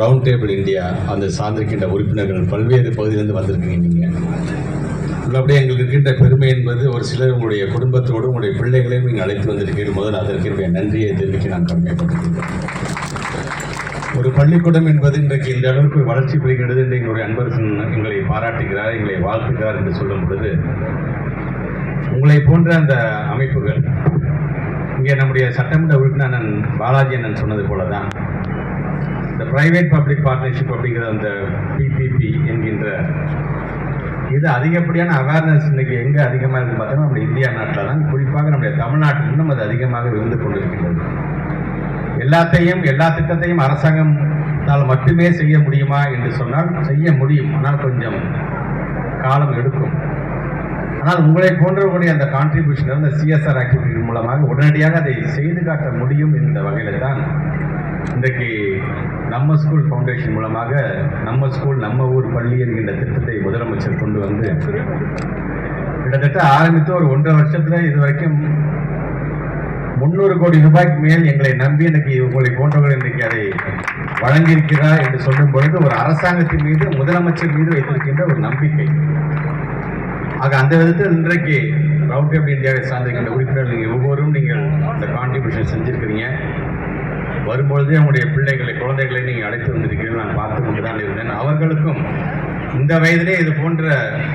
Round table India அந்த சார்ந்திருக்கின்ற உறுப்பினர்கள் பல்வேறு பகுதியிலிருந்து வந்திருக்கீங்க நீங்கள் உள்ளபடியே எங்களுக்கு இருக்கின்ற பெருமை என்பது ஒரு சிலர் உங்களுடைய குடும்பத்தோடு உங்களுடைய பிள்ளைகளையும் நீங்கள் அழைத்து வந்திருக்கிறீர்கள். முதல் அதற்கு என்னுடைய நன்றியை தெரிவிக்க நான் கடமைப்பட்டிருக்கிறேன். ஒரு பள்ளிக்கூடம் என்பது இன்றைக்கு இந்த அளவுக்கு வளர்ச்சி பெறுகிறது என்று எங்களுடைய அன்பரசன் எங்களை பாராட்டுகிறார் எங்களை வாழ்த்துகிறார் என்று சொல்லும் பொழுது உங்களை போன்ற அந்த அமைப்புகள் இங்கே நம்முடைய சட்டமன்ற உறுப்பினர் அண்ணன் பாலாஜி அண்ணன் சொன்னது போல தான் இந்த பிரைவேட் பப்ளிக் பார்ட்னர்ஷிப் அப்படிங்கிற அந்த பிபிபி என்கின்ற இது அதிகப்படியான அவேர்னஸ் இன்னைக்கு எங்கே அதிகமாக இருக்குது பார்த்தோம்னா நம்ம இந்தியா நாட்டில் தான். குறிப்பாக நம்முடைய தமிழ்நாட்டில் இன்னும் அது அதிகமாக இருந்து கொண்டிருக்கின்றது. எல்லாத்தையும் எல்லா திட்டத்தையும் அரசாங்கத்தால் மட்டுமே செய்ய முடியுமா என்று சொன்னால் செய்ய முடியும். ஆனால் கொஞ்சம் காலம் எடுக்கும். ஆனால் உங்களை போன்றவர்களுடைய அந்த கான்ட்ரிபியூஷன் அந்த சிஎஸ்ஆர் ஆக்டிவிட்டி மூலமாக உடனடியாக அதை செய்து காட்ட முடியும் என்ற வகையில் தான் இன்றைக்கு நம்ம ஸ்கூல் ஃபவுண்டேஷன் மூலமாக நம்ம ஸ்கூல் நம்ம ஊர் பள்ளி என்கின்ற திட்டத்தை முதலமைச்சர் கொண்டு வந்து கிட்டத்தட்ட ஆரம்பித்து ஒரு ஒன்றரை வருஷத்தில் இது வரைக்கும் முந்நூறு கோடி ரூபாய்க்கு மேல் எங்களை நம்பி இன்னைக்கு உங்களை போன்றவர்கள் இன்னைக்கு அதை வழங்கியிருக்கிறார் என்று சொல்லும் பொழுது ஒரு அரசாங்கத்தின் மீது முதலமைச்சர் மீது வைத்திருக்கின்ற ஒரு நம்பிக்கை. ஆக அந்த விதத்தில் இன்றைக்கு ரவுண்ட் ஆஃப் இந்தியாவை சார்ந்திருக்கின்ற உறுப்பினர்கள் நீங்கள் ஒவ்வொருவரும் நீங்கள் இந்த கான்ட்ரிபியூஷன் செஞ்சுருக்கிறீங்க. வரும்பொழுதே உங்களுடைய பிள்ளைகளை குழந்தைகளை நீங்கள் அழைத்து வந்திருக்கிறீர்கள். நான் பார்த்து கொண்டு தான் இருந்தேன். அவர்களுக்கும் இந்த வயதிலே இது போன்ற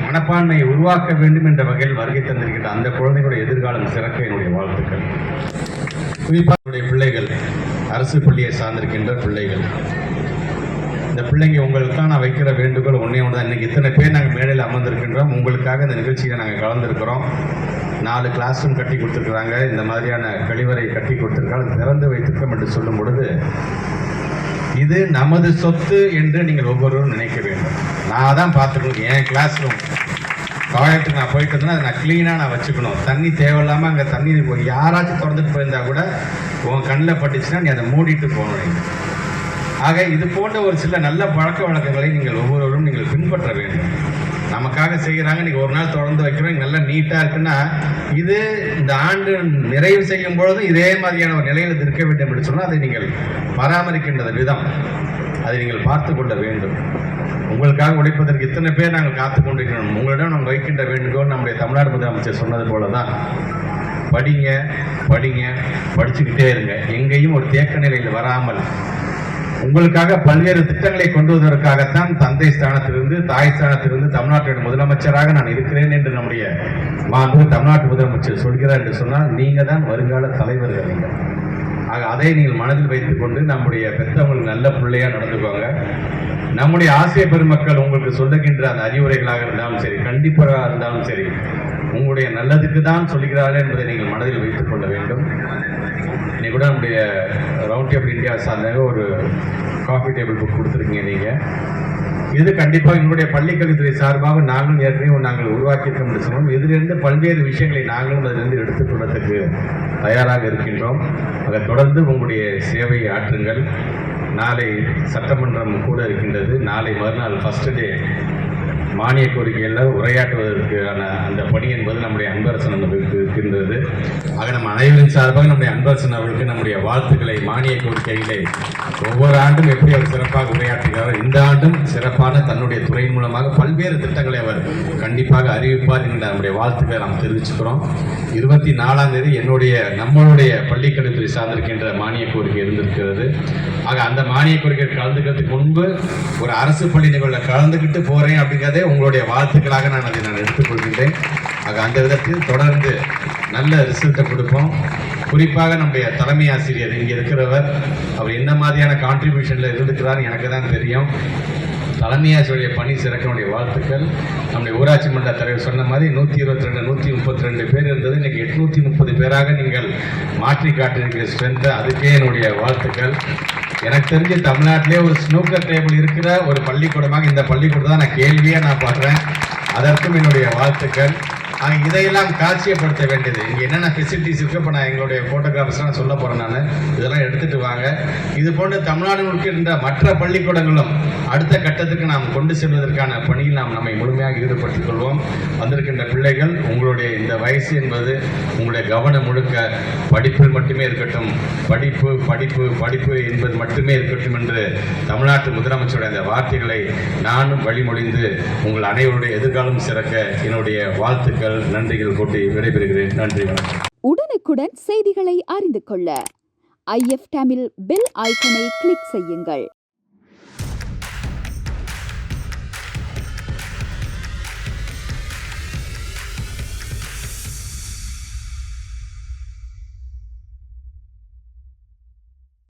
மனப்பான்மையை உருவாக்க வேண்டும் என்ற வகையில் வருகை தந்திருக்கின்ற அந்த குழந்தைகளுடைய எதிர்காலம் சிறக்க என்னுடைய வாழ்த்துக்கள். குறிப்பாக பிள்ளைகள் அரசு பள்ளியை சார்ந்திருக்கின்ற பிள்ளைகள் இந்த பிள்ளைங்க உங்களுக்காக நான் வைக்கிற வேண்டுகோள் ஒன்றே ஒன்று தான். இன்றைக்கி இத்தனை பேர் நாங்கள் மேடையில் அமர்ந்திருக்கின்றோம். உங்களுக்காக இந்த நிகழ்ச்சியில் நாங்கள் கலந்துருக்கிறோம். நாலு கிளாஸ் ரூம் கட்டி கொடுத்துருக்குறாங்க. இந்த மாதிரியான கழிவறை கட்டி கொடுத்துருக்காங்க திறந்து வைத்திருக்கோம் என்று சொல்லும் பொழுது இது நமது சொத்து என்று நீங்கள் ஒவ்வொருவரும் நினைக்க வேண்டும். நான் தான் பார்த்துக்கணும். என் கிளாஸ் ரூம் டாய்லெட்டுக்கு நான் போயிட்டு இருந்தேன்னா அதை நான் க்ளீனாக நான் வச்சுக்கணும். தண்ணி தேவையில்லாமல் அங்கே தண்ணி யாராச்சும் திறந்துட்டு போயிருந்தா கூட உன் கண்ணில் பட்டுச்சுன்னா நீ அதை மூடிட்டு போகணும். ஆக இது போன்ற ஒரு சில நல்ல பழக்க வழக்கங்களை நீங்கள் ஒவ்வொருவரும் நீங்கள் பின்பற்ற வேண்டும். நமக்காக செய்கிறாங்க நீங்கள் ஒரு நாள் தொடர்ந்து வைக்கிறோம். நல்லா நீட்டாக இருக்குன்னா இது இந்த ஆண்டு நிறைவு செய்யும் பொழுது இதே மாதிரியான ஒரு நிலையில் இருக்க வேண்டும் என்று சொன்னால் அதை நீங்கள் பராமரிக்கின்ற விதம் அதை நீங்கள் பார்த்து கொள்ள வேண்டும். உங்களுக்காக உழைப்பதற்கு இத்தனை பேர் நாங்கள் காத்து கொண்டிருக்கிறோம். உங்களிடம் நாங்கள் வைக்கின்ற வேண்டுகோள் நம்முடைய தமிழ்நாடு முதலமைச்சர் சொன்னது போல தான் படிங்க படிங்க படிச்சுக்கிட்டே இருங்க. எங்கேயும் ஒரு தேக்க நிலையில் வராமல் உங்களுக்காக பல்வேறு திட்டங்களை கொண்டு வருவதற்காகத்தான் தந்தை ஸ்தானத்திலிருந்து தாய் ஸ்தானத்திலிருந்து தமிழ்நாட்டின் முதலமைச்சராக நான் இருக்கிறேன் என்று நம்முடைய மாண்பு தமிழ்நாட்டு முதலமைச்சர் சொல்கிறார் என்று சொன்னால் நீங்க தான் வருங்கால தலைவர்கள் நீங்கள். ஆக அதை நீங்கள் மனதில் வைத்துக் கொண்டு நம்முடைய பெற்றவங்களுக்கு நல்ல பிள்ளையா நடந்துக்கோங்க. நம்முடைய ஆசிய பெருமக்கள் உங்களுக்கு சொல்லுகின்ற அந்த அறிவுரைகளாக இருந்தாலும் சரி கண்டிப்பாக இருந்தாலும் சரி உங்களுடைய நல்லதுக்கு தான் சொல்கிறார்கள் என்பதை நீங்கள் மனதில் வைத்துக் கொள்ள வேண்டும். இன்னைக்கு கூட நம்முடைய ரவுண்ட் டேபிள் இந்தியா சார்ந்த ஒரு காஃபி டேபிள் புக் கொடுத்துருக்கீங்க நீங்கள் இது கண்டிப்பாக எங்களுடைய பள்ளிக்கல்வித்துறை சார்பாக நாங்களும் ஏற்கனவே நாங்கள் உருவாக்கியிருக்க முடிச்சோம் இதிலிருந்து பல்வேறு விஷயங்களை நாங்களும் அதிலிருந்து எடுத்துக்கொள்வதற்கு தயாராக இருக்கின்றோம். அதை தொடர்ந்து உங்களுடைய சேவையை ஆற்றுங்கள். நாளை சட்டமன்றம் கூட இருக்கின்றது. நாளை மறுநாள் ஃபர்ஸ்ட் டே மானிய கோரிக்கையில் உரையாற்றுவதற்கான அந்த பணி என்பது நம்முடைய அன்பரசன் அவர்களுக்கு இருக்கின்றது. ஆக நம்ம அனைவரின் சார்பாக நம்முடைய அன்பரசன் அவர்களுக்கு நம்முடைய வாழ்த்துக்களை மானிய கோரிக்கைகளை ஒவ்வொரு ஆண்டும் எப்படி அவர் சிறப்பாக உரையாற்றுகிறார் இந்த ஆண்டும் சிறப்பான தன்னுடைய துறையின் மூலமாக பல்வேறு திட்டங்களை அவர் கண்டிப்பாக அறிவிப்பார் என்ற நம்முடைய வாழ்த்துக்களை நாம் தெரிவிச்சுக்கிறோம். இருபத்தி நாலாம் தேதி என்னுடைய நம்மளுடைய பள்ளிக்கல்வித்துறை சார்ந்திருக்கின்ற மானிய கோரிக்கை இருந்திருக்கிறது. ஆக அந்த மானிய கோரிக்கை கலந்துக்கிறதுக்கு முன்பு ஒரு அரசு பள்ளி நிகழ்வில் கலந்துக்கிட்டு போகிறேன் அப்படிங்கிறதே உங்களுடைய வாழ்த்துக்களாக நான் அதை நான் எடுத்துக்கொள்கின்றேன். ஆக அந்த விதத்தில் தொடர்ந்து நல்ல ரிசல்ட்டை கொடுப்போம். குறிப்பாக நம்முடைய தலைமை ஆசிரியர் இங்கே இருக்கிறவர். அவர் என்ன மாதிரியான கான்ட்ரிபியூஷனில் இருந்துக்கிறார் எனக்கு தான் தெரியும். தலைமை ஆசிரியருடைய பணி சிறக்கனுடைய வாழ்த்துக்கள். நம்முடைய ஊராட்சி மன்ற தலைவர் சொன்ன மாதிரி நூற்றி இருபத்தி ரெண்டு நூற்றி முப்பத்தி ரெண்டு பேர் இருந்தது. இன்றைக்கி எட்நூற்றி முப்பது பேராக நீங்கள் மாற்றி காட்டியிருக்கிற ஸ்ட்ரென்த்தை அதுக்கே என்னுடைய வாழ்த்துக்கள். எனக்கு தெரிஞ்சு தமிழ்நாட்டிலே ஒரு ஸ்னூக்கர் டேபிள் இருக்கிற ஒரு பள்ளிக்கூடமாக இந்த பள்ளிக்கூடம் தான் நான் கேள்வியாக நான் பார்க்குறேன். அதற்கும் என்னுடைய வாழ்த்துக்கள். ஆனால் இதையெல்லாம் காட்சியப்படுத்த வேண்டியது. இங்கே என்னென்ன ஃபெசிலிட்டிஸ் இருக்கோ? இப்போ நான் எங்களுடைய ஃபோட்டோகிராஃபர்ஸ்லாம் சொல்ல போகிறேன் நான். இதெல்லாம் எடுத்துகிட்டு வாங்க. இது போன்று தமிழ்நாடு இருக்கின்ற மற்ற பள்ளிக்கூடங்களும் அடுத்த கட்டத்துக்கு நாம் கொண்டு செல்வதற்கான பணியில் நாம் நம்மை முழுமையாக ஈடுபடுத்திக் கொள்வோம். வந்திருக்கின்ற பிள்ளைகள் உங்களுடைய இந்த வயசு என்பது உங்களுடைய கவனம் முழுக்க படிப்பில் மட்டுமே இருக்கட்டும் படிப்பு படிப்பு படிப்பு என்பது மட்டுமே இருக்கட்டும் என்று தமிழ்நாட்டு முதலமைச்சருடைய அந்த வார்த்தைகளை நானும் வழிமொழிந்து உங்கள் அனைவருடைய எதிர்காலம் சிறக்க என்னுடைய வாழ்த்துக்கள் நன்றிகள் போட்டி விடைபெறுகிறேன். நன்றி வணக்கம். உடனுக்குடன் செய்திகளை அறிந்து கொள்ள ஐஎஃப் டேமில் பெல் ஐக்கனை கிளிக் செய்யுங்கள்.